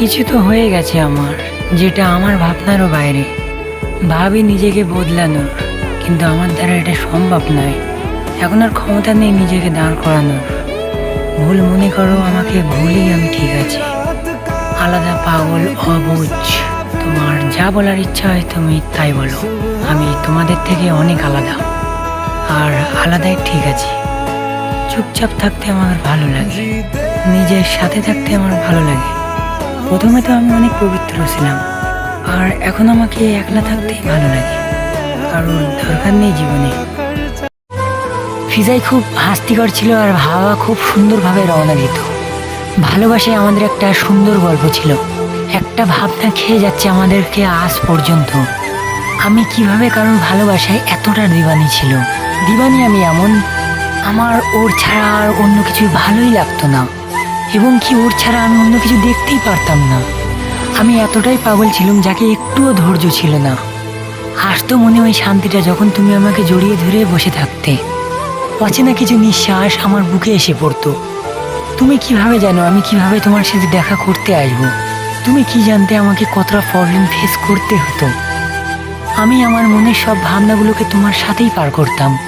কিছু তো হয়ে গেছে আমার, যেটা আমার ভাবনারও বাইরে। ভাবি নিজেকে বদলানোর কিন্তু আমার দ্বারা এটা সম্ভব নয়। এখন আর ক্ষমতা নেই নিজেকে দাঁড় করানোর। ভুল মনে করো, আমাকে ভুলই আমি ঠিক আছে। আলাদা পাগল অবুঝ তোমার যা বলার ইচ্ছা হয় তুমি তাই বলো। আমি তোমাদের থেকে অনেক আলাদা, আর আলাদাই ঠিক আছে। চুপচাপ থাকতে আমার ভালো লাগে, নিজের সাথে থাকতে আমার ভালো লাগে। প্রথমে তো আমি অনেক পবিত্র ছিলাম। আর এখন আমাকে একলা থাকতেই ভালো লাগে। কারণ দরকার নেই জীবনে। ফিজাই খুব হাস্তিকর ছিল আর হাওয়া খুব সুন্দরভাবে রওনা দিত। ভালোবাসায় আমাদের একটা সুন্দর গল্প ছিল। একটা ভাবনা খেয়ে যাচ্ছে আমাদেরকে আজ পর্যন্ত। আমি কীভাবে কারোর ভালোবাসায় এতটা দিবানি ছিল? দিবানি আমি এমন। আমার ওর ছাড়া আর অন্য কিছু ভালোই লাগতো না। এবং কি ওর ছাড়া আমি অন্য কিছু দেখতেই পারতাম না। আমি এতটাই পাগল ছিলাম যাকে একটুও ধৈর্য ছিল না। আসতো মনে ওই শান্তিটা যখন তুমি আমাকে জড়িয়ে ধরে বসে থাকতে। অচেনা কিছু নিঃশ্বাস আমার বুকে এসে পড়তো। তুমি কীভাবে জানো আমি কীভাবে তোমার সাথে দেখা করতে আসব? তুমি কি জানতে আমাকে কতটা প্রবলেম ফেস করতে হতো? আমি আমার মনের সব ভাবনাগুলোকে তোমার সাথেই পার করতাম।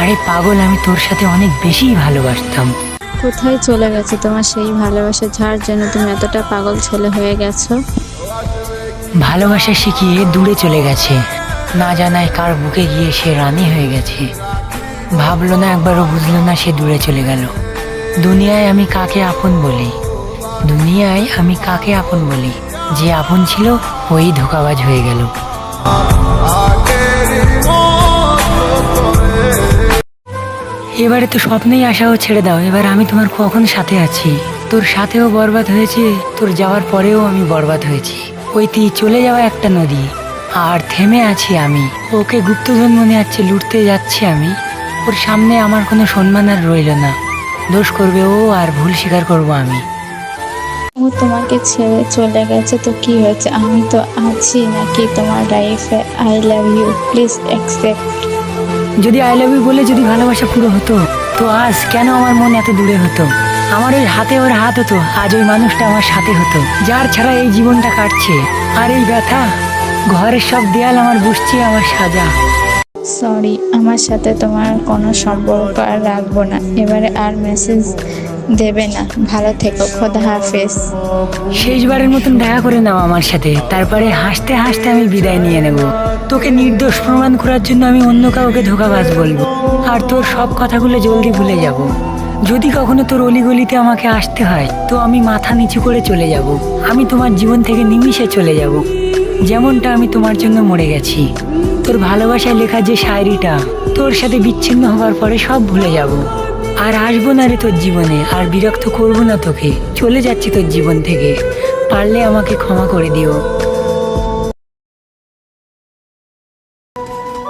আরে পাগল, আমি তোর সাথে অনেক বেশিই ভালোবাসতাম। কোথায় চলে গেছে তোমার সেই ভালোবাসা যার জন্য তুমি এতটা পাগল ছেলে হয়ে গেছো? ভালোবাসা শিখিয়ে দূরে চলে গেছে। না জানায় কার বুকে গিয়ে সে রানী হয়ে গেছে। ভাবলো না একবারও বুঝলো না সে দূরে চলে গেল। দুনিয়ায় আমি কাকে আপন বলি? দুনিয়ায় আমি কাকে আপন বলি? যে আপন ছিল ওই ধোকাবাজ হয়ে গেল। এবারে তো স্বপ্নেই আশাও ছেড়ে দাও। এবার আমি তোমার কখন সাথে আছি? তোর সাথেও বরবাদ হয়েছে, তোর যাওয়ার পরেও আমি বরবাদ হয়েছি। ওইটি চলে যাওয়া একটা নদী, আর থেমে আছি আমি। ওকে গুপ্তধন মনে আছে, লুটতে যাচ্ছি আমি। ওর সামনে আমার কোনো সম্মান আর রইল না। দোষ করবে ও, আর ভুল স্বীকার করব আমি। ও তোমাকে ছেড়ে চলে গেছে, তো কি হয়েছে? আমি তো আছি নাকি তোমার লাইফে I love you please accept যদি আই লাভ ইউ বলে যদি ভালোবাসা পুরো হতো, তো আজ কেন আমার মন এত দূরে হতো? আমার ওই হাতে ওর হাত হতো, আজ ওই মানুষটা আমার সাথে হতো, যার ছাড়া এই জীবনটা কাটছে। আর এই ব্যথা, ঘরের সব দেয়াল আমার বুঝছে, আমার সাজা। সরি আমার সাথে তোমার কোনো সম্পর্ক আর রাখব না। এবারে আর মেসেজ দেবে না। ভালো থেকো, খোদা হাফেজ। শেষবারের মতন দেখা করে নাও আমার সাথে। তারপরে হাসতে হাসতে আমি বিদায় নিয়ে নেব। তোকে নির্দোষ প্রমাণ করার জন্য আমি অন্য কাউকে ধোকাবাজ বলব। আর তোর সব কথাগুলো জলদি ভুলে যাব। যদি কখনো তোর অলিগলিতে আমাকে আসতে হয়, তো আমি মাথা নিচু করে চলে যাব। আমি তোমার জীবন থেকে নিমিষে চলে যাব। যেমনটা আমি তোমার জন্য মরে গেছি। তোর ভালোবাসায় লেখা যে শায়রিটা, তোর সাথে বিচ্ছিন্ন হওয়ার পরে সব ভুলে যাব। আর আসব না রে তোর জীবনে, আর বিরক্ত করব না তোকে। চলে যাচ্ছি তোর জীবন থেকে। পারলে আমাকে ক্ষমা করে দিও।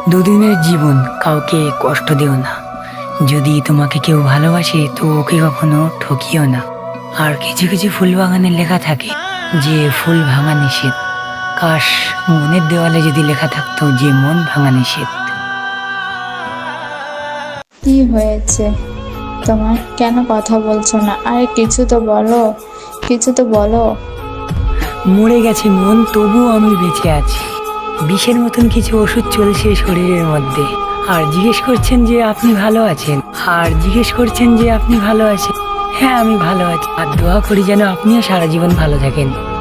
দুদিনের জীবন কাউকে কষ্ট দিও না। যদি তোমাকে কেউ ভালোবাসে, তো ওকে কখনো ঠকিও না। আর কিছু কিছু ফুল বাগানে লেখা থাকে, যে ফুল ভাঙা নিষেধ। কাশ মনের দেওয়ালে যদি লেখা থাকতো যে মন ভাঙা নিষেধ। কি হয়েছে? তোমার কেন কথা বলছো না? আরে কিছু তো বলো কিছু তো বলো। মরে গেছে মন তবুও আমি বেঁচে আছি। বিষের মতন কিছু ওষুধ চলছে শরীরের মধ্যে। আর জিজ্ঞেস করছেন যে আপনি ভালো আছেন? আর জিজ্ঞেস করছেন যে আপনি ভালো আছেন? হ্যাঁ আমি ভালো আছি। আর দোয়া করি যেন আপনিও সারা জীবন ভালো থাকেন।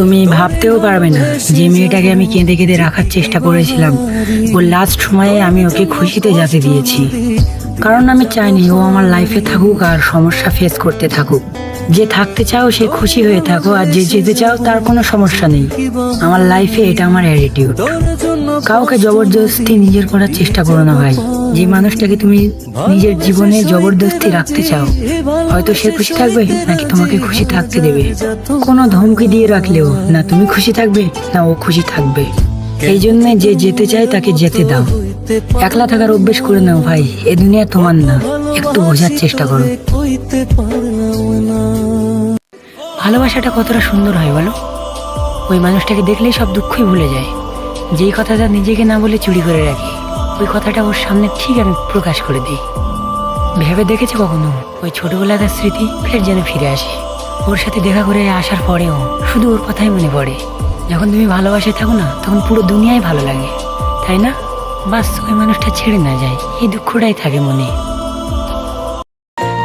তুমি ভাবতেও পারবে না। যে মেয়েটাকে আমি কেঁদে কেঁদে রাখার চেষ্টা করেছিলাম, ওর লাস্ট সময়ে আমি ওকে খুশিতে যাতে দিয়েছি। কারণ আমি চাইনি ও আমার লাইফে থাকুক আর সমস্যা ফেস করতে থাকুক। যে থাকতে চাও সে খুশি হয়ে থাকো, আর যে যেতে চাও তার কোনো সমস্যা নেই। আমার লাইফে এটা আমার অ্যাটিটিউড কাউকে জবরদস্তি নিজের করার চেষ্টা করো না ভাই। যে মানুষটাকে তুমি নিজের জীবনে জবরদস্তি রাখতে চাও, হয়তো সে খুশি থাকবে নাকি তোমাকে খুশি থাকতে দেবে। কোনো ধমকি দিয়ে রাখলেও না তুমি খুশি থাকবে, না ও খুশি থাকবে। এই জন্য যে যেতে চায় তাকে যেতে দাও। একলা থাকার অভ্যেস করে নাও ভাই, এ দুনিয়া তোমার না। একটু বোঝার চেষ্টা করো। ভালোবাসাটা কতটা সুন্দর হয় বলো? ওই মানুষটাকে দেখলেই সব দুঃখই ভুলে যায়। যেই কথাটা নিজেকে না বলে চুরি করে রাখি, ওই কথাটা ওর সামনে ঠিক আমি প্রকাশ করে দিই। ভেবে দেখেছি কখনো? ওই ছোটবেলাকার স্মৃতি ফের যেন ফিরে আসে। ওর সাথে দেখা করে আসার পরেও শুধু ওর কথাই মনে পড়ে। যখন তুমি ভালোবাসে থাকো না, তখন পুরো দুনিয়াই ভালো লাগে। তাই না? বাস ওই মানুষটা ছেড়ে না যায়। এই দুঃখটাই থাকে মনে।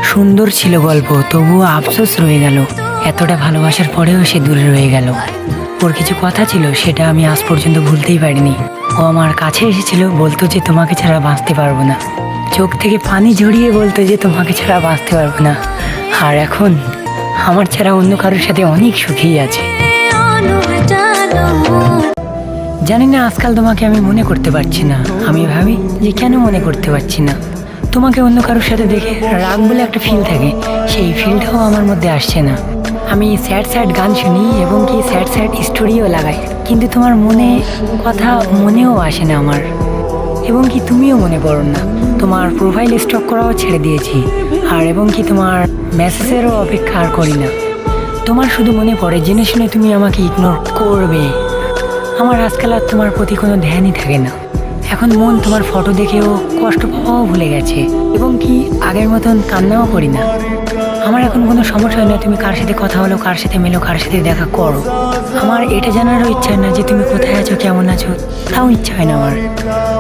সুন্দর ছিল গল্প, তবুও আফসোস রয়ে গেল। এতটা ভালোবাসার পরেও সে দূরে রয়ে গেল। ওর কিছু কথা ছিল, সেটা আমি আজ পর্যন্ত ভুলতেই পারিনি। ও আমার কাছে এসেছিল, বলতো যে তোমাকে ছাড়া বাঁচতে পারব না। চোখ থেকে পানি ঝরিয়ে বলতো যে তোমাকে ছাড়া বাঁচতে পারব না। আর এখন আমার ছাড়া অন্য কারোর সাথে অনেক সুখী আছে। জানি না আজকাল তোমাকে আমি মনে করতে পারছি না। আমি ভাবি যে কেন মনে করতে পারছি না। তোমাকে অন্য কারোর সাথে দেখে রাগ বলে একটা ফিল থাকে। সেই ফিলটাও আমার মধ্যে আসছে না। আমি স্যাড স্যাড গান শুনি এবং কি স্যাড স্যাড স্টোরিও লাগাই। কিন্তু তোমার মনে কথা মনেও আসে না আমার। এবং কি তুমিও মনে করো না। তোমার প্রোফাইল স্টক করাও ছেড়ে দিয়েছি। আর এবং কি তোমার মেসেজেরও অপেক্ষা আর করি না। তোমার শুধু মনে পড়ে, জেনে শুনে তুমি আমাকে ইগনোর করবে। আমার আজকাল আর তোমার প্রতি কোনো ধ্যানই থাকে না। এখন মন তোমার ফটো দেখেও কষ্ট পাওয়াও ভুলে গেছে এবং কি আগের মতন কান্নাও করি না। আমার এখন কোনো সমস্যা হয় না, তুমি কার সাথে কথা বলো, কার সাথে মেলো, কার সাথে দেখা করো। আমার এটা জানারও ইচ্ছা না যে তুমি কোথায় আছো, কেমন আছো, তাও ইচ্ছা হয় না আমার।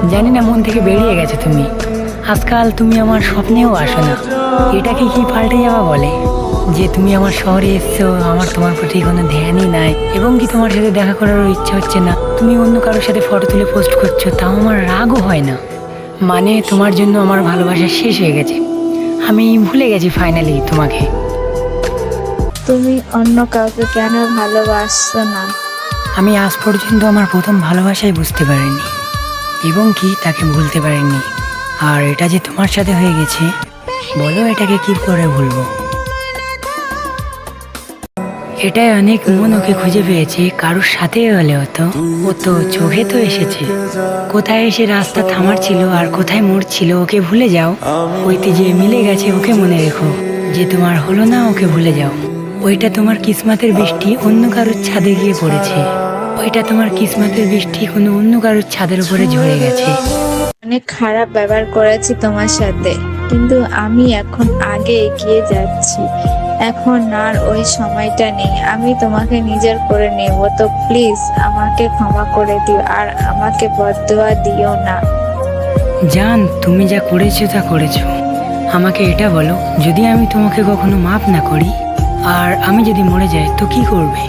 জানি না মন থেকে বেরিয়ে গেছে তুমি। আজকাল তুমি আমার স্বপ্নেও আসো না। এটাকে কি পাল্টে যাওয়া বলে? যে তুমি আমার শহরে এসছো আমার তোমার প্রতি কোনো ধ্যানই নাই। এবং কি তোমার সাথে দেখা করারও ইচ্ছা হচ্ছে না। তুমি অন্য কারোর সাথে ফটো তুলে পোস্ট করছ তাও আমার রাগও হয় না। মানে তোমার জন্য আমার ভালোবাসা শেষ হয়ে গেছে। আমি ভুলে গেছি ফাইনালি তোমাকে। তুমি অন্য কাউকে কেন ভালোবাসছো না? আমি আজ পর্যন্ত আমার প্রথম ভালোবাসাই বুঝতে পারিনি। এবং কি তাকে ভুলতে পারিনি। আর এটা যে তোমার সাথে হয়ে গেছে বলো এটাকে কি করে ভুলবো? এটাই অনেক মন ওকে খুঁজে পেয়েছে, কারোর সাথে হলেও তো ও তো চোখে তো এসেছে। কোথায় এসে রাস্তা থামার ছিল আর কোথায় মোড় ছিল, ওকে ভুলে যাও। ওইতে যে মিলে গেছে ওকে মনে রেখো, যে তোমার হলো না ওকে ভুলে যাও। ওইটা তোমার কিসমাতের বৃষ্টি, অন্য কারোর ছাদে গিয়ে পড়েছে। ওইটা তোমার কিসমাতের বৃষ্টি, কোনো অন্য কারোর ছাদের উপরে ঝরে গেছে। অনেক খারাপ ব্যবহার করেছি তোমার সাথে, কিন্তু আমি এখন আগে এগিয়ে যাচ্ছি। এখন আর ওই সময়টা নেই। আমি তোমাকে নিজের করে নেব। তো প্লিজ আমাকে ক্ষমা করে দিও আর আমাকে বদুয়া দিও না। জান, তুমি যা করেছ তা করেছ। আমাকে এটা বলো, যদি আমি তোমাকে কখনো মাপ না করি, আর আমি যদি মরে যাই, তো কি করবে?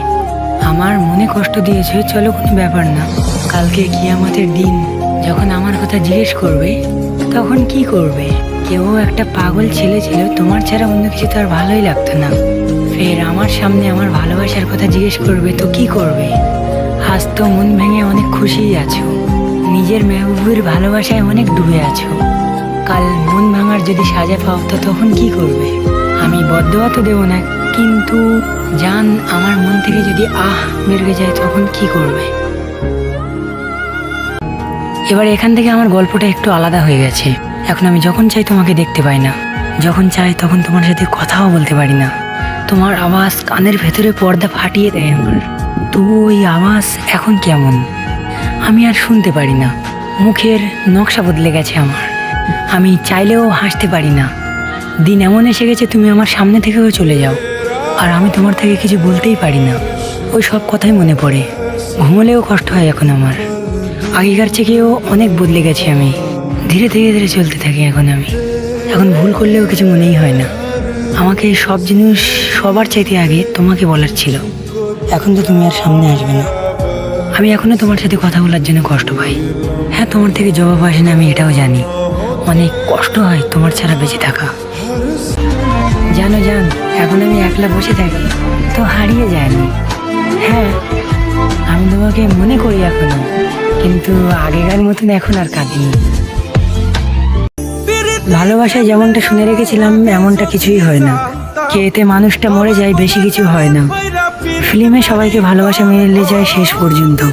আমার মনে কষ্ট দিয়েছে, চলো কোনো ব্যাপার না। কালকে কি আমাদের দিন, যখন আমার কথা জিজ্ঞেস করবে, তখন কি করবে? কেউ একটা পাগল ছেলে ছিল, তোমার ছাড়া অন্য কিছু তার ভালোই লাগতো না। ফের আমার সামনে আমার ভালোবাসার কথা জিজ্ঞেস করবে, তো কি করবে? আজ তো মন ভেঙে অনেক খুশিই আছো। নিজের মেহবুবের ভালোবাসায় অনেক ডুবে আছো। কাল মন ভাঙার যদি সাজা পাও, তো তখন কি করবে? আমি বদয়া তো দেবো না, কিন্তু জান আমার মন থেকে যদি আহ বেরগে যায়, তখন কি করবে? এবার এখান থেকে আমার গল্পটা একটু আলাদা হয়ে গেছে। এখন আমি যখন চাই তোমাকে দেখতে পাই না, যখন চাই তখন তোমার সাথে কথাও বলতে পারি না। তোমার আওয়াজ কানের ভেতরে পর্দা ফাটিয়ে দেয় আমার। তবু ওই আওয়াজ এখন কেমন? আমি আর শুনতে পারি না। মুখের নকশা বদলে গেছে আমার। আমি চাইলেও হাসতে পারি না। দিন এমন এসে গেছে, তুমি আমার সামনে থেকেও চলে যাও। আর আমি তোমার থেকে কিছু বলতেই পারি না। ওই সব কথাই মনে পড়ে। ঘুমলেও কষ্ট হয় এখন আমার। আগেকার থেকেও অনেক বদলে গেছি আমি। ধীরে ধীরে ধীরে চলতে থাকি এখন আমি। এখন ভুল করলেও কিছু মনেই হয় না। আমাকে সব জিনিস সবার চাইতে আগে তোমাকে বলার ছিল। এখন তো তুমি আর সামনে আসবে না। আমি এখনও তোমার সাথে কথা বলার জন্য কষ্ট পাই। হ্যাঁ তোমার থেকে জবাব আসে না, আমি এটাও জানি। অনেক কষ্ট হয় তোমার ছাড়া বেঁচে থাকা। জানো, জান, এখন আমি একলা বসে থাকি, তো হারিয়ে যায়নি। হ্যাঁ আমি তোমাকে মনে করি এখনও, কিন্তু আগেকার মতন এখন আর কাঁদিনি। ভালোবাসায় যেমনটা শুনে রেখেছিলাম, এমনটা কিছুই হয় না। কে এতে মানুষটা মরে যায়, বেশি কিছু হয় না। ফিল্মে সবাইকে ভালোবাসা মিলে যায় শেষ পর্যন্ত।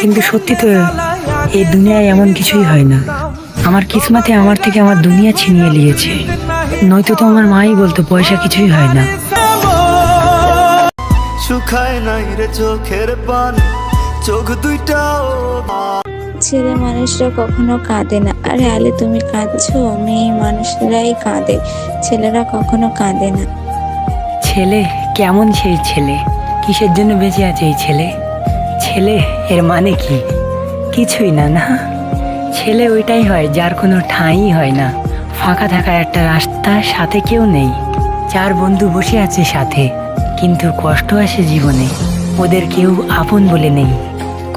কিন্তু সত্যি তো এই দুনিয়ায় এমন কিছুই হয় না। আমার কিসমাতে আমার থেকে আমার দুনিয়া ছিনিয়ে নিয়েছে। নয়তো তো আমার মাই বলতো, পয়সা কিছুই হয় না। শুকায় নাই রে চোখের পান, চোখ দুইটাও ছেলে মানুষরা কখনো কাঁদে না। আরে আলে তুমি কাঁদছো, মেয়ে মানুষরাই কাঁদে, ছেলেরা কখনো কাঁদে না। ছেলে, কেমন সেই ছেলে? কিসের জন্য বেঁচে আছে এই ছেলে? ছেলে, এর মানে কি? কিছুই না না? ছেলে ওইটাই হয় যার কোনো ঠাঁই হয় না। ফাঁকা থাকা একটা রাস্তা সাথে কেউ নেই। চার বন্ধু বসে আছে সাথে, কিন্তু কষ্ট আসে জীবনে। ওদের কেউ আপন বলে নেই।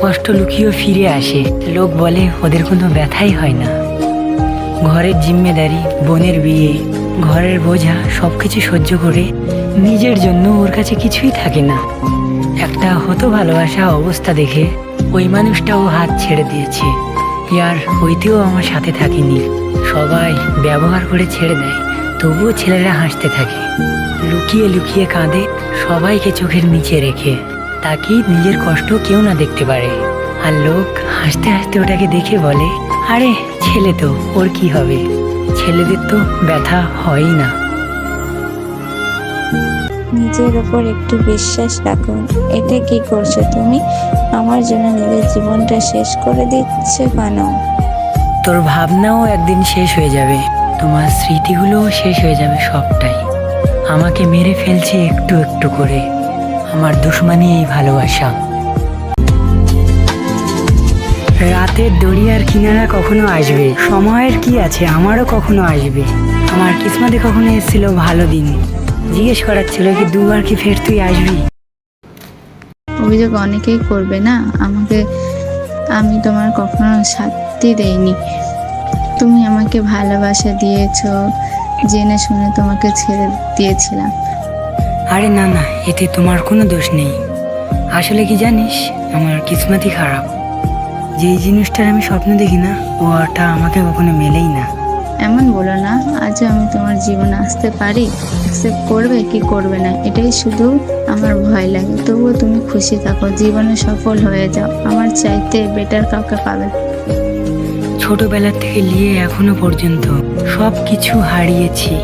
কষ্ট লুকিয়েও ফিরে আসে। লোক বলে, ওদের কোনো ব্যথাই হয় না। ঘরের জিম্মেদারি, বোনের বিয়ে, ঘরের বোঝা, সবকিছু সহ্য করে নিজের জন্য ওর কাছে কিছুই থাকে না। একটা হতো ভালোবাসা অবস্থা দেখে ওই মানুষটাও হাত ছেড়ে দিয়েছে। ইয়ার ওইতেও আমার সাথে থাকেনি। সবাই ব্যবহার করে ছেড়ে দেয়, তবুও ছেলেরা হাসতে থাকে। লুকিয়ে লুকিয়ে কাঁদে, সবাইকে চোখের নিচে রেখে। তাকে নিজের কষ্ট কেউ না দেখতে পারে। আর লোক হাসতে হাসতে ওটাকে দেখে বলে আরে ছেলে তো ওর কি হবে? ছেলেদের তো ব্যথা হয়ই না। নিজের ওপর একটু বিশ্বাস রাখুন। এটা কি করছ তুমি? আমার জন্য নিজের জীবনটা শেষ করে দিচ্ছে কেন? তোর ভাবনাও একদিন শেষ হয়ে যাবে। তোমার স্মৃতিগুলোও শেষ হয়ে যাবে সবটাই। আমাকে মেরে ফেলছে একটু একটু করে। আমার দুশ্মনী এই ভালোবাসা। রাতের দরিয়ার কিনারা কখনো আসবে, সময়ের কি আছে আমারও কখনো আসবে। আমার কিসমতে কখনো এসেছিল ভালো দিন। জিজ্ঞেস করার ছিল কি দুবার কি ফের তুই আসবি? অভিযোগ অনেকেই করবে না। আমাকে, আমি তোমার কখনো শাস্তি দেইনি। তুমি আমাকে ভালোবাসা দিয়েছ, জেনে শুনে তোমাকে ছেড়ে দিয়েছিলাম। আরে না না এতে তোমার কোনো দোষ নেই। আসলে কি জানিস আমার কিসমতই খারাপ। যেই জিনিসটার আমি স্বপ্ন দেখি না ওটা আমাকে কখনো মেলেই না। এমন বলো না আজ আমি তোমার জীবনে আসতে পারি অ্যাকসেপ্ট করবে কি করবে না এটাই শুধু আমার ভয় লাগে। তবুও তুমি খুশি থাকো জীবনে সফল হয়ে যাও আমার চাইতে বেটার কাউকে পাবে। ছোটবেলা থেকে নিয়ে এখনও পর্যন্ত সব কিছু হারিয়েছি।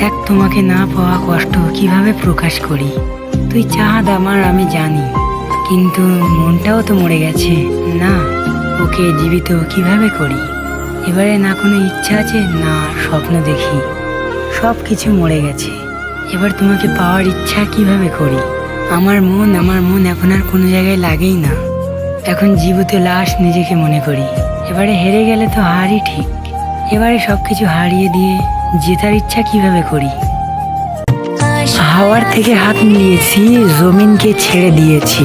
এক তোমাকে না পাওয়া কষ্ট কীভাবে প্রকাশ করি? তুই চাঁদ আমার, আমি জানি। কিন্তু মনটাও তো মরে গেছে। না, ওকে জীবিত কীভাবে করি? এবারে না কোনো ইচ্ছা আছে, না স্বপ্ন দেখি। সব কিছু মরে গেছে। এবার তোমাকে পাওয়ার ইচ্ছা কীভাবে করি? আমার মন আমার মন এখন আর কোনো জায়গায় লাগেই না। এখন জীবিত লাশ নিজেকে মনে করি। এবারে হেরে গেলে তো হারই ঠিক। এবারে সব কিছু হারিয়ে দিয়ে জেতার ইচ্ছা কীভাবে করি? হাওয়ার থেকে হাত মিলিয়েছি, জমিনকে ছেড়ে দিয়েছি।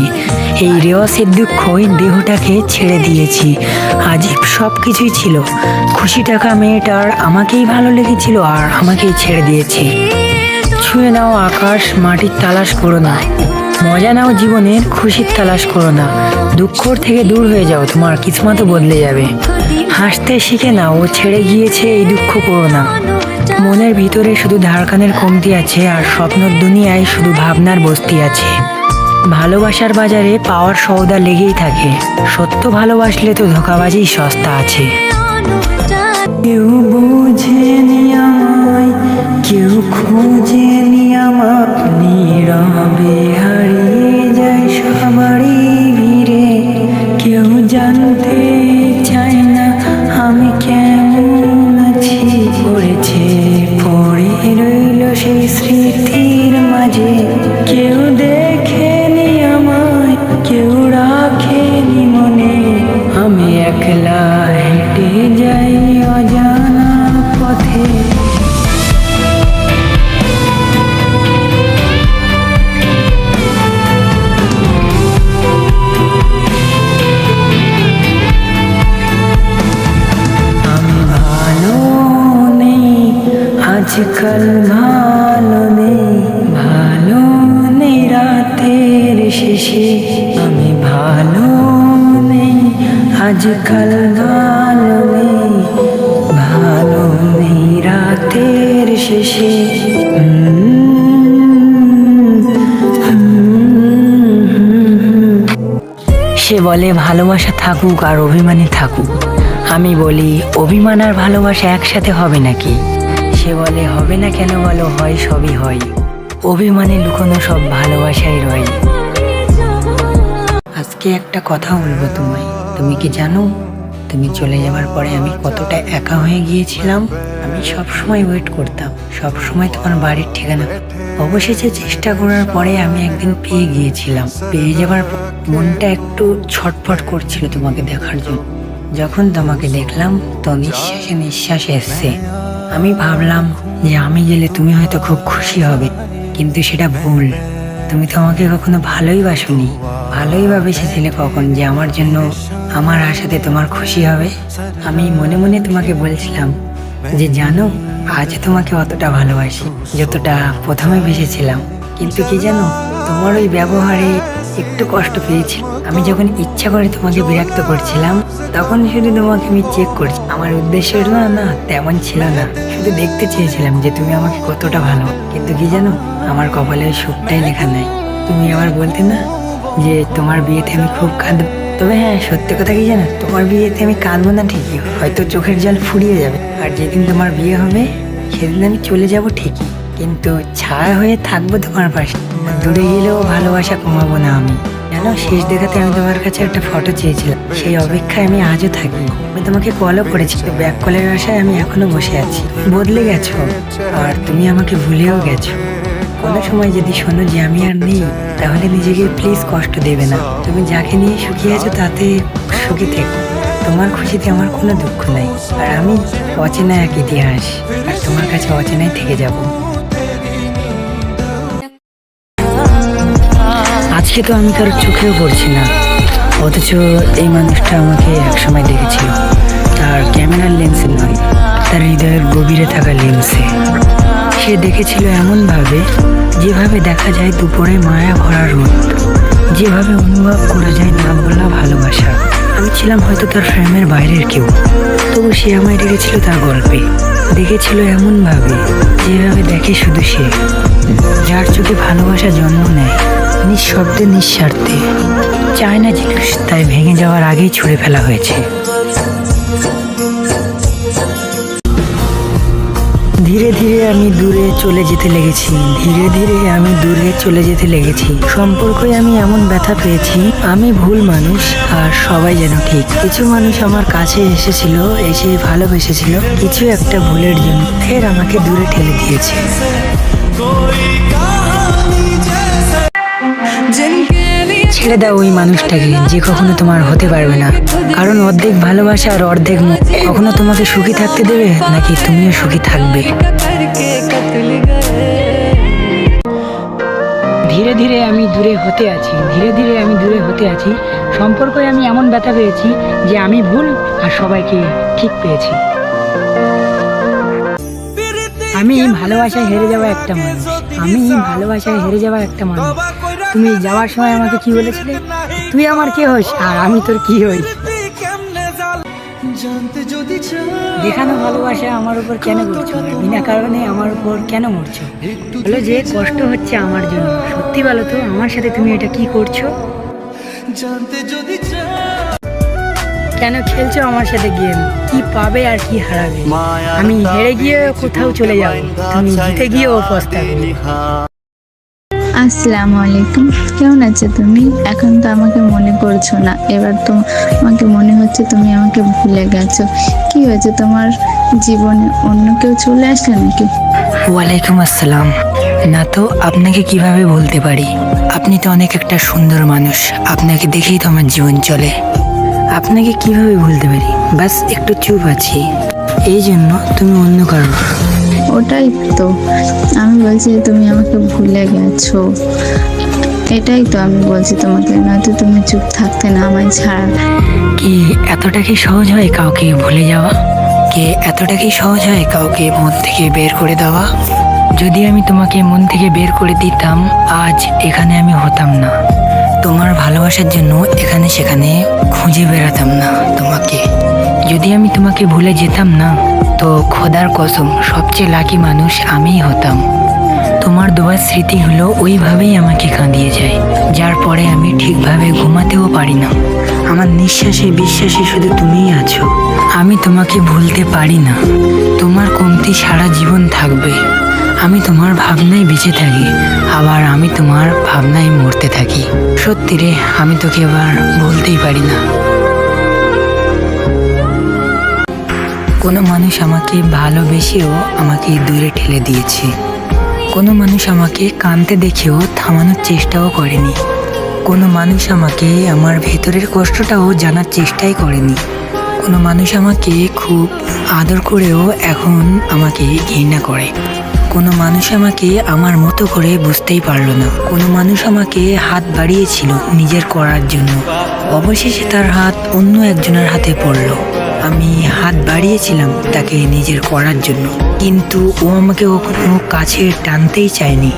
এই রেওয়াসের দুঃখ এই দেহটাকে ছেড়ে দিয়েছি। আজীব সব কিছুই ছিল। খুশি টাকা মেয়েটার আমাকেই ভালো লেগেছিল আর আমাকেই ছেড়ে দিয়েছে। ছুঁয়ে নাও আকাশ, মাটির তালাশ করো না। মজা নাও জীবনের, খুশির তালাশ করো না। দুঃখর থেকে দূর হয়ে যাও, তোমার কিসমতও বদলে যাবে। হাসতে শিখে নাও ও ছেড়ে গিয়েছে এই দুঃখ করো না। মনের ভিতরে শুধু ধারকানের কমতি আছে আর স্বপ্নর দুনিয়ায় শুধু ভাবনার বস্তি আছে। ভালোবাসার বাজারে পাওয়ার সৌদা লেগেই থাকে। সত্য ভালোবাসলে তো ধোকাবাজি সস্তা আছে। কেউ বুঝে আমায় আজকাল ভালো নেই ভালো নেই রাতের শেষে। সে বলে, ভালোবাসা থাকুক আর অভিমানে থাকুক। আমি বলি, অভিমান আর ভালোবাসা একসাথে হবে নাকি? সে বলে, হবে না কেন বলো, হয় সবই হয়। অভিমানে লুকোনো সব ভালোবাসাই রয়। আজকে একটা কথা বলব তোমায়। তুমি কি জানো, তুমি চলে যাওয়ার পরে আমি কতটা একা হয়ে গিয়েছিলাম? আমি সব সময় ওয়েট করতাম সব সময় তোমার বাড়ির ঠিকানা। অবশেষে চেষ্টা করার পরে আমি একদিন পেয়ে গিয়েছিলাম। পেয়ে পর মনটা একটু ছটফট করছিল তোমাকে দেখার জন্য। যখন তোমাকে দেখলাম, তো নিঃশ্বাসে নিঃশ্বাস এসছে। আমি ভাবলাম যে আমি গেলে তুমি হয়তো খুব খুশি হবে, কিন্তু সেটা ভুল। তুমি তো আমাকে কখনো ভালোই বাসনি। ভালোই বা বেসেছিলে কখন যে আমার জন্য আমার আশাতে তোমার খুশি হবে। আমি মনে মনে তোমাকে বলছিলাম যে, জানো, আজ তোমাকে অতটা ভালোবাসি, যতটা প্রথমে বেসেছিলাম কিন্তু কি জানো, তোমার ওই ব্যবহারে একটু কষ্ট পেয়েছি। আমি যখন ইচ্ছা করে তোমাকে বিরক্ত করছিলাম তখন শুধু তোমাকে আমি চেক করছি। আমার উদ্দেশ্য না না, তেমন ছিল না। শুধু দেখতে চেয়েছিলাম যে তুমি আমাকে কতটা ভালো। কিন্তু কি জানো, আমার কপালে সুখটাই লেখা নাই। তুমি আবার বলতে না যে তোমার বিয়েতে আমি খুব কাঁদব। তবে হ্যাঁ সত্যি কথা কি জানো, তোমার বিয়েতে আমি কাঁদবো না ঠিকই। হয়তো চোখের জল ফুরিয়ে যাবে। আর যেদিন তোমার বিয়ে হবে, সেদিন আমি চলে যাব ঠিকই। কিন্তু ছায়া হয়ে থাকব তোমার পাশে। দূরে গেলেও ভালোবাসা কমাবো না আমি। জানো শেষ দেখাতে আমি তোমার কাছে একটা ফটো চেয়েছিলাম। সেই অপেক্ষায় আমি আজও থাকি। আমি তোমাকে কলও করেছি ব্যাক কলের আশায় আমি এখনও বসে আছি। বদলে গেছো, আর তুমি আমাকে ভুলেও গেছো। কোনো সময় যদি শোনো যে আমি আর নেই, তাহলে নিজেকে প্লিজ কষ্ট দেবে না। তুমি যাকে নিয়ে সুখী আছো, তাতে সুখী থেকো। তোমার খুশিতে আমার কোনো দুঃখ নাই। আর আমি অচেনা এক ইতিহাস, আর তোমার কাছে অচেনাই থেকে যাব। আজকে তো আমি কারোর চোখেও পড়ছি না। অথচ এই মানুষটা আমাকে একসময় দেখেছিল। তার ক্যামেরার লেন্সে নয়, তার হৃদয়ের গভীরে থাকা লেন্সে। সে দেখেছিল এমনভাবে, যেভাবে দেখা যায় দুপুরে মায়া ভরা রোদ। যেভাবে অনুভব করা যায় না বলা ভালোবাসা। আমি ছিলাম হয়তো তার ফ্রেমের বাইরের কেউ। তবু সে আমায় রেখেছিল তার গল্পে। দেখেছিল এমনভাবে, যেভাবে দেখে শুধু সে। যার চোখে ভালোবাসা জন্ম নেয়। নিঃশব্দে, নিঃস্বার্থে। চায় না জিনিস তাই ভেঙে যাওয়ার আগেই ছুঁড়ে ফেলা হয়েছে। ধীরে ধীরে আমি দূরে চলে যেতে লেগেছি। ধীরে ধীরে আমি দূরে চলে যেতে লেগেছি। সম্পর্কে আমি এমন ব্যথা পেয়েছি, আমি ভুল মানুষ আর সবাই যেন ঠিক। কিছু মানুষ আমার কাছে এসেছিল, এসে ভালোবেসেছিল, কিছু একটা ভুলের জন্য। ফের আমাকে দূরে ঠেলে দিয়েছে। ছেড়ে দাও ওই মানুষটাকে, যে কখনো তোমার হতে পারবে না। কারণ অর্ধেক ভালোবাসা আর অর্ধেক কখনো তোমাকে সুখী থাকতে দেবে, নাকি তুমিও সুখী থাকবে? ধীরে ধীরে আমি দূরে হতে আছি, ধীরে ধীরে আমি দূরে হতে আছি। সম্পর্কে আমি এমন ব্যথা পেয়েছি যে আমি ভুল আর সবাইকে ঠিক পেয়েছি। আমি ভালোবাসায় হেরে যাওয়া একটা মানুষ, আমি ভালোবাসায় হেরে যাওয়া একটা মানুষ। তুমি যাওয়ার সময় আমাকে কি বলেছিলে? তুই আমার কে হইস আর আমি তোর কি হই? দেখানো ভালোবাসা আমার উপর কেন করছ বিনা কারণে আমার উপর কেন মরছো? বলো যে কষ্ট হচ্ছে আমার জন্য। সত্যি বলো তো, আমার সাথে তুমি এটা কি করছ? কেন খেলছো আমার সাথে গেম? কি পাবে আর কি হারাবে? আমি হেরে গিয়ে কোথাও চলে যাব। তুমি জিতে গিয়েও পস্তাবে। আসসালামু আলাইকুম। কেমন আছো তুমি? এখন তো আমাকে মনে করছ না। এবার তো আমাকে মনে হচ্ছে তুমি আমাকে ভুলে গেছো। কি হয়েছে? তোমার জীবনে অন্য কেউ চলে আসলো নাকি? ওয়ালাইকুম আসসালাম। না তো, আপনাকে কীভাবে বলতে পারি? আপনি তো অনেক একটা সুন্দর মানুষ। আপনাকে দেখেই তো আমার জীবন চলে। আপনাকে কীভাবে ভুলতে পারি? বাস একটু চুপ আছি। এই জন্য তুমি অন্য কারোর ওটাই তো। আমি বলছি যে তুমি আমাকে ভুলে গেছো। এটাই তো আমি বলছি তোমাকে, নয়তো তুমি চুপ থাকতে না আমায় ছাড়া। কি এতটা কি সহজ হয় কাউকে ভুলে যাওয়া? কি এতটা কি সহজ হয় কাউকে মন থেকে বের করে দেওয়া? যদি আমি তোমাকে মন থেকে বের করে দিতাম, আজ এখানে আমি হতাম না। তোমার ভালোবাসার জন্য এখানে সেখানে খুঁজে বেড়াতাম না তোমাকে। যদি আমি তোমাকে ভুলে যেতাম না তো খোদার কসম, সবচেয়ে লাকি মানুষ আমিই হতাম। তোমার দোয়ার স্মৃতি হলো ওইভাবেই আমাকে কাঁদিয়ে যায়, যার পরে আমি ঠিকভাবে ঘুমাতেও পারি না। আমার নিঃশ্বাসে বিশ্বাসে শুধু তুমিই আছো। আমি তোমাকে ভুলতে পারি না। তোমার কমতি সারা জীবন থাকবে। আমি তোমার ভাবনায় বেঁচে থাকি, আবার আমি তোমার ভাবনায় মরতে থাকি। সত্যি রে, আমি তোকে এবার বলতেই পারি না। কোনো মানুষ আমাকে ভালোবেসেও আমাকে দূরে ঠেলে দিয়েছে। কোনো মানুষ আমাকে কানতে দেখেও থামানোর চেষ্টাও করেনি। কোনো মানুষ আমাকে আমার ভেতরের কষ্টটাও জানার চেষ্টাই করেনি। কোনো মানুষ আমাকে খুব আদর করেও এখন আমাকে ঘৃণা করে। কোনো মানুষ আমাকে আমার মতো করে বুঝতেই পারল না। কোনো মানুষ আমাকে হাত বাড়িয়েছিল নিজের করার জন্য। অবশেষে তার হাত অন্য একজনের হাতে পড়ল। আমি হাত বাড়িয়েছিলাম তাকে নিজের করার জন্য। কিন্তু ও আমাকে কখনো কাছে টানতেই চায়নি।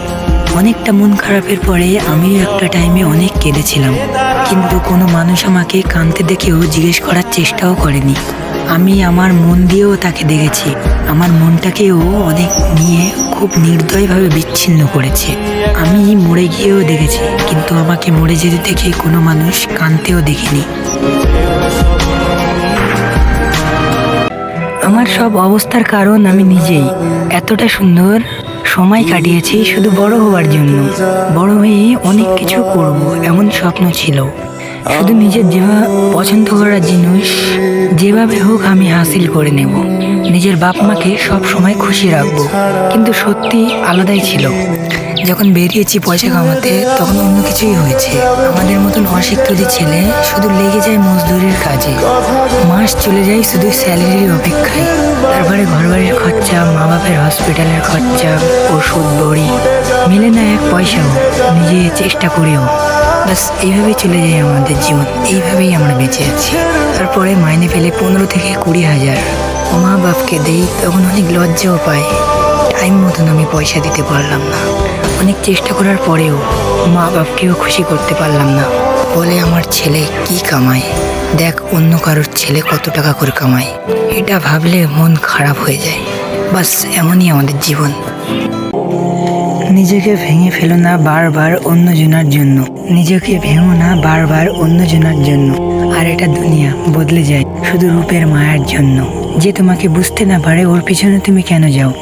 অনেকটা মন খারাপের পরে আমিও একটা টাইমে অনেক কেঁদেছিলাম। কিন্তু কোনো মানুষ আমাকে কাঁদতে দেখেও জিজ্ঞেস করার চেষ্টাও করেনি। আমি আমার মন দিয়েও তাকে দেখেছি। আমার মনটাকেও অনেক নিয়ে খুব নির্দয়ভাবে বিচ্ছিন্ন করেছে। আমি মরে গিয়েও দেখেছি, কিন্তু আমাকে মরে যেতে দেখে কোনো মানুষ কাঁদতেও দেখিনি। আমার সব অবস্থার কারণ আমি নিজেই। এতটা সুন্দর সময় কাটিয়েছি শুধু বড় হওয়ার জন্য। বড় হয়ে অনেক কিছু করব, এমন স্বপ্ন ছিল। শুধু নিজের যেভাবে পছন্দ করার জিনিস যেভাবে হোক আমি হাসিল করে নেব। নিজের বাপ মাকে সব সময় খুশি রাখব, কিন্তু সত্যি আলাদাই ছিল। যখন বেরিয়েছি পয়সা কামাতে, তখন অন্য কিছুই হয়েছে। আমাদের মতন অশিক্ষিত ছেলে শুধু লেগে যায় মজদুরের কাজে। মাস চলে যায় শুধু স্যালারির অপেক্ষায়। তারপরে ঘর বাড়ির খরচা মা বাপের হসপিটালের খরচা, ওষুধ বড়ি মিলে না এক পয়সাও, নিজে চেষ্টা করেও। বাস এইভাবেই চলে যায় আমাদের জীবন। এইভাবেই আমরা বেঁচে আছি। তারপরে মাইনে পেলে পনেরো থেকে কুড়ি হাজার। মা বাপকে দেই, তখন অনেক লজ্জাও পায়। টাইম মতন আমি পয়সা দিতে পারলাম না। অনেক চেষ্টা করার পরেও মা বাপকেও খুশি করতে পারলাম না। বলে আমার ছেলে কি কামায়? দেখ অন্য কারোর ছেলে কত টাকা করে কামায়। এটা ভাবলে মন খারাপ হয়ে যায়। বাস এমনই আমাদের জীবন। নিজেকে ভেঙে ফেলো না বারবার অন্যজনের জন্য। নিজেকে ভেঙো না বারবার অন্যজনের জন্য। আর এটা দুনিয়া বদলে যায় শুধু রূপের মায়ার জন্য। যে তোমাকে বুঝতে না পারে ওর পিছনে তুমি কেন যাও?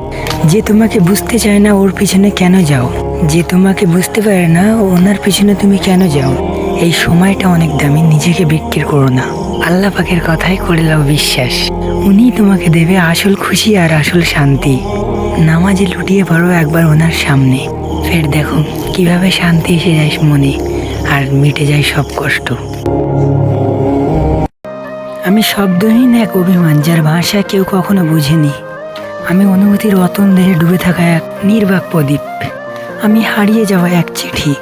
যে তোমাকে বুঝতে চায় না ওর পিছনে কেন যাও? যে তোমাকে বুঝতে পারে না, ওনার পিছনে তুমি কেন যাও? এই সময়টা অনেক দামি, নিজেকে বিক্রি করো না। আল্লাহ পাকের কথাই করে দাও বিশ্বাস। উনি তোমাকে দেবে আসল খুশি আর আসল শান্তি। নামাজে লুটিয়ে পড়ো একবার ওনার সামনে। ফের দেখো, কীভাবে শান্তি এসে যায় মনে, আর মিটে যায় সব কষ্ট। আমি শব্দহীন এক অভিমান, যার ভাষা কেউ কখনো বুঝেনি। আমি অনুভূতির রতন দেহে ডুবে থাকা এক নির্বাক প্রদীপ। আমি হারিয়ে যাওয়া এক চিঠি,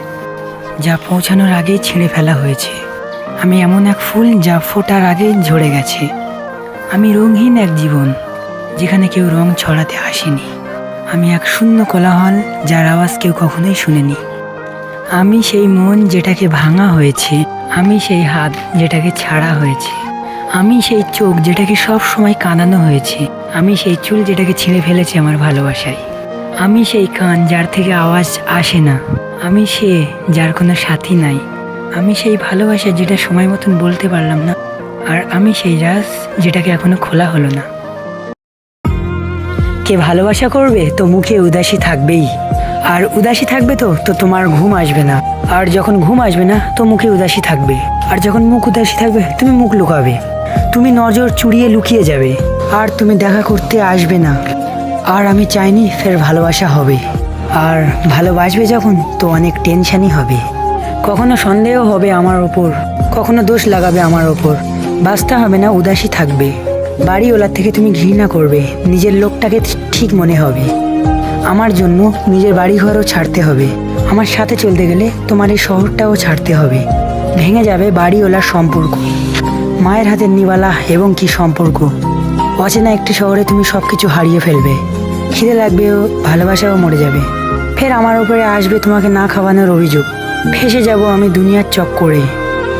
যা পৌঁছানোর আগেই ছিঁড়ে ফেলা হয়েছে। আমি এমন এক ফুল যা ফোটার আগেই ঝরে গেছে। আমি রঙহীন এক জীবন, যেখানে কেউ রং ছড়াতে আসেনি। আমি এক শূন্য কোলাহল, যার আওয়াজ কেউ কখনোই শুনেনি। আমি সেই মন যেটাকে ভাঙা হয়েছে, আমি সেই হাত যেটাকে ছাড়া হয়েছে। আমি সেই চোখ যেটাকে সব সময় কাঁদানো হয়েছে, আমি সেই চুল যেটাকে ছিঁড়ে ফেলেছি আমার ভালোবাসায়। আমি সেই কান যার থেকে আওয়াজ আসে না। আমি সে যার কোনো সাথী নাই। আমি সেই ভালোবাসা যেটা সময় মতন বলতে পারলাম না, আর আমি সেই রাস যেটাকে এখনও খোলা হলো না। কে ভালোবাসা করবে তো মুখে উদাসী থাকবেই। আর উদাসী থাকবে তো তো তোমার ঘুম আসবে না। আর যখন ঘুম আসবে না, তো মুখে উদাসী থাকবে। আর যখন মুখ উদাসী থাকবে, তুমি মুখ লুকাবে। তুমি নজর চুড়িয়ে লুকিয়ে যাবে। আর তুমি দেখা করতে আসবে না। আর আমি চাইনি ফের ভালোবাসা হবে। আর ভালোবাসবে যখন তো অনেক টেনশানই হবে। কখনো সন্দেহ হবে আমার ওপর, কখনো দোষ লাগাবে আমার ওপর। বাঁচতে হবে না, উদাসী থাকবে। বাড়িওয়ালার থেকে তুমি ঘৃণা করবে, নিজের লোকটাকে ঠিক মনে হবে। আমার জন্য নিজের বাড়িঘরও ছাড়তে হবে। আমার সাথে চলতে গেলে তোমার এই শহরটাও ছাড়তে হবে। ভেঙে যাবে বাড়িওয়ালার সম্পর্ক। মায়ের হাতের নিবালা এবং কি সম্পর্ক? অচেনা একটি শহরে তুমি সব কিছু হারিয়ে ফেলবে। খিদে লাগবে ও ভালোবাসাও মরে যাবে। ফের আমার উপরে আসবে তোমাকে না খাওয়ানোর অভিযোগ। ফেসে যাব আমি দুনিয়ার চক্করে।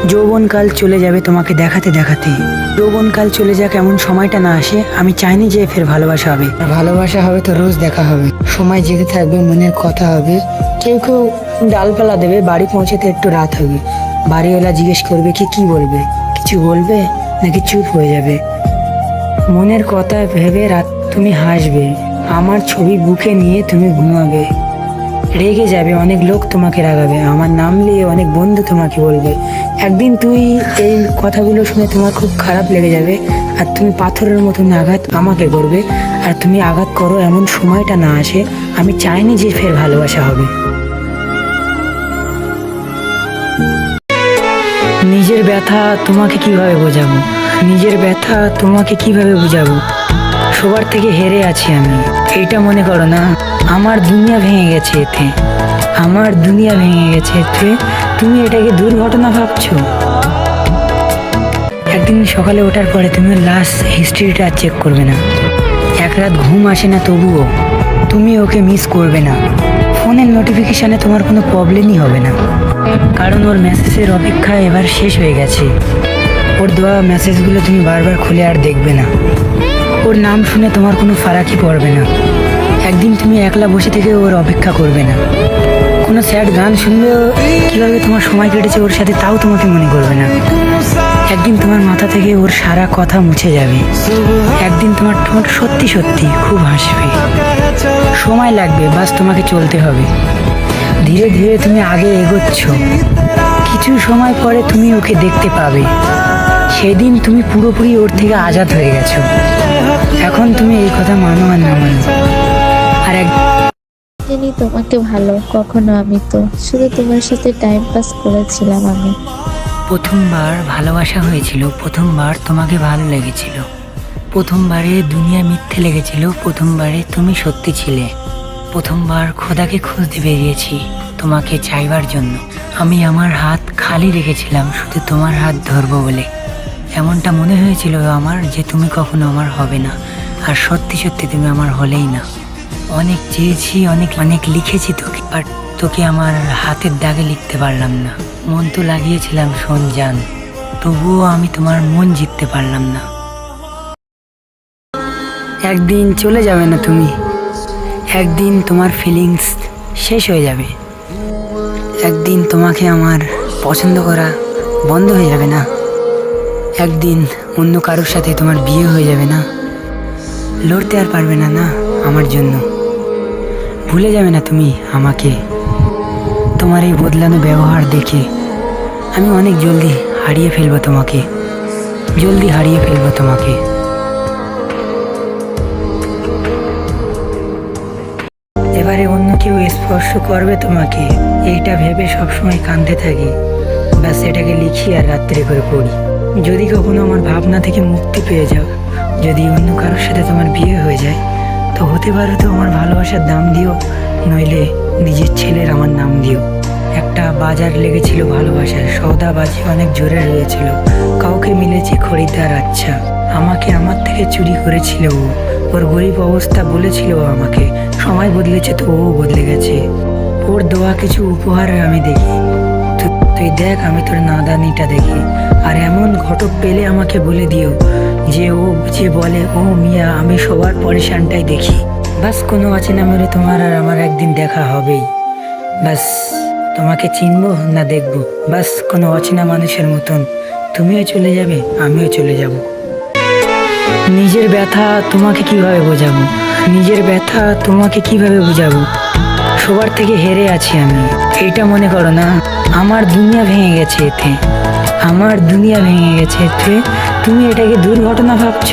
যৌবনকাল চলে যাবে তোমাকে দেখাতে দেখাতে। যৌবনকাল চলে যাক এমন সময়টা না আসে, আমি চাইনি যে ফের ভালোবাসা হবে। ভালোবাসা হবে তো রোজ দেখা হবে। সময় যেতে থাকবে, মনের কথা হবে। কেউ কেউ ডালপালা দেবে, বাড়ি পৌঁছাতে একটু রাত হবে। বাড়িওয়ালা জিজ্ঞেস করবে, কি কি বলবে? কিছু বলবে নাকি চুপ হয়ে যাবে? মনের কথা ভেবে রাত তুমি হাসবে। আমার ছবি বুকে নিয়ে তুমি ঘুমাবে। রেগে যাবে, অনেক লোক তোমাকে রাগাবে। আমার নাম নিয়ে অনেক বন্ধু তোমাকে বলবে। একদিন তুই এই কথাগুলো শুনে তোমার খুব খারাপ লেগে যাবে আর তুমি পাথরের মতন আঘাত আমাকে করবে। আর তুমি আঘাত করো, এমন সময়টা না আসে। আমি চাইনি যে ফের ভালোবাসা হবে। নিজের ব্যথা তোমাকে কীভাবে বোঝাবো? নিজের ব্যথা তোমাকে কীভাবে বোঝাবো? সবার থেকে হেরে আছি আমি। এটা মনে করো না, আমার দুনিয়া ভেঙে গেছে এতে। আমার দুনিয়া ভেঙে গেছে এতে। তুমি এটাকে দুর্ঘটনা ভাবছ? একদিন সকালে ওঠার পরে তুমি লাস্ট হিস্ট্রিটা চেক করবে না। এক রাত ঘুম আসে না তবুও। তুমি ওকে মিস করবে না। ফোনের নোটিফিকেশানে তোমার কোনো প্রবলেমই হবে না। কারণ ওর মেসেজের অপেক্ষা এবার শেষ হয়ে গেছে। ওর দেওয়া মেসেজগুলো তুমি বারবার খুলে আর দেখবে না। ওর নাম শুনে তোমার কোনো ফারাকি পড়বে না। একদিন তুমি একলা বসে থেকে ওর অপেক্ষা করবে না। কোনো স্যাড গান শুনলেও কীভাবে তোমার সময় কেটেছে ওর সাথে তাও তোমাকে মনে করবে না। একদিন তোমার মাথা থেকে ওর সারা কথা মুছে যাবে। একদিন তোমার ঠোঁট সত্যি সত্যি খুব হাসবে। সময় লাগবে, বাস তোমাকে চলতে হবে। ধীরে ধীরে তুমি আগে এগোচ্ছ। কিছু সময় পরে তুমি ওকে দেখতে পাবে। সেদিন তুমি পুরোপুরি ওর থেকে আজাদ হয়ে গেছো। এখন তুমি এই কথা মানো আর না মানো। আর এক জানি তোমাকে ভালো কখনো আমি তো। শুধু তোমার সাথে টাইম পাস করেছিলাম আমি। প্রথমবার ভালোবাসা হয়েছিল প্রথমবার তোমাকে ভালো লেগেছিল। প্রথমবারে দুনিয়া মিথ্যে লেগেছিল প্রথমবারে তুমি সত্যি ছিলে। প্রথমবার খোদাকে খুঁজতে বেরিয়েছি তোমাকে চাইবার জন্য। আমি আমার হাত খালি রেখেছিলাম শুধু তোমার হাত ধরবো বলে। এমনটা মনে হয়েছিল আমার যে তুমি কখনো আমার হবে না। আর সত্যি সত্যি তুমি আমার হলেই না। অনেক চেয়েছি, অনেক অনেক লিখেছি তোকে বাট তোকে আমার হাতের দাগে লিখতে পারলাম না। মন তো লাগিয়েছিলাম শোন জান তবুও আমি তোমার মন জিততে পারলাম না। একদিন চলে যাবে না তুমি। একদিন তোমার ফিলিংস শেষ হয়ে যাবে। একদিন তোমাকে আমার পছন্দ করা বন্ধ হয়ে যাবে না। একদিন অন্য কারোর সাথে তোমার বিয়ে হয়ে যাবে না। লড়তে আর পারবে না না, আমার জন্য। ভুলে যাবে না তুমি আমাকে। তোমার এই বদলানো ব্যবহার দেখে আমি অনেক জলদি হারিয়ে ফেলব তোমাকে। জলদি হারিয়ে ফেলব তোমাকে। এবারে অন্য কেউ স্পর্শ করবে তোমাকে। এইটা ভেবে সবসময় কাঁদতে থাকি। ব্যাস, এটাকে লিখি আর রাত্রে করে পড়ি। যদি কখনো আমার ভাবনা থেকে মুক্তি পেয়ে যাও যদি অন্য কারোর সাথে তোমার বিয়ে হয়ে যায়, তো হতে পারে তো আমার ভালোবাসার দাম দিও, নইলে নিজের ছেলের আমার নাম দিও। একটা বাজার লেগেছিল ভালোবাসার সৌদাবাজি অনেক জোরে রয়েছিল। কাউকে মিলেছে খরিদ্দার আচ্ছা। আমাকে আমার থেকে চুরি করেছিল ও। ওর গরিব অবস্থা বলেছিল আমাকে। সময় বদলেছে তো ও বদলে গেছে। ওর দেওয়া কিছু উপহার আমি দেখি। তুই দেখ আমি তোর নাদানিটা দেখি। আর এমন ঘটক পেলে আমাকে বলে দিও। যে ও যে বলে, ও মিয়া, আমি সবার পরেশানটাই দেখি। বাস, কোনো আছে না মরে তোমার আর আমার একদিন দেখা হবেই। বাস, তোমাকে চিনবো না দেখব। বাস, কোনো অচেনা মানুষের মতন, তুমিও চলে যাবে, আমিও চলে যাব। নিজের ব্যথা তোমাকে কীভাবে বোঝাবো? নিজের ব্যথা তোমাকে কীভাবে বোঝাবো? সবার থেকে হেরে আছি আমি। এটা মনে করো না, আমার দুনিয়া ভেঙে গেছে এতে। আমার দুনিয়া ভেঙে গেছে এতে। তুমি এটাকে দুর্ঘটনা ভাবছ?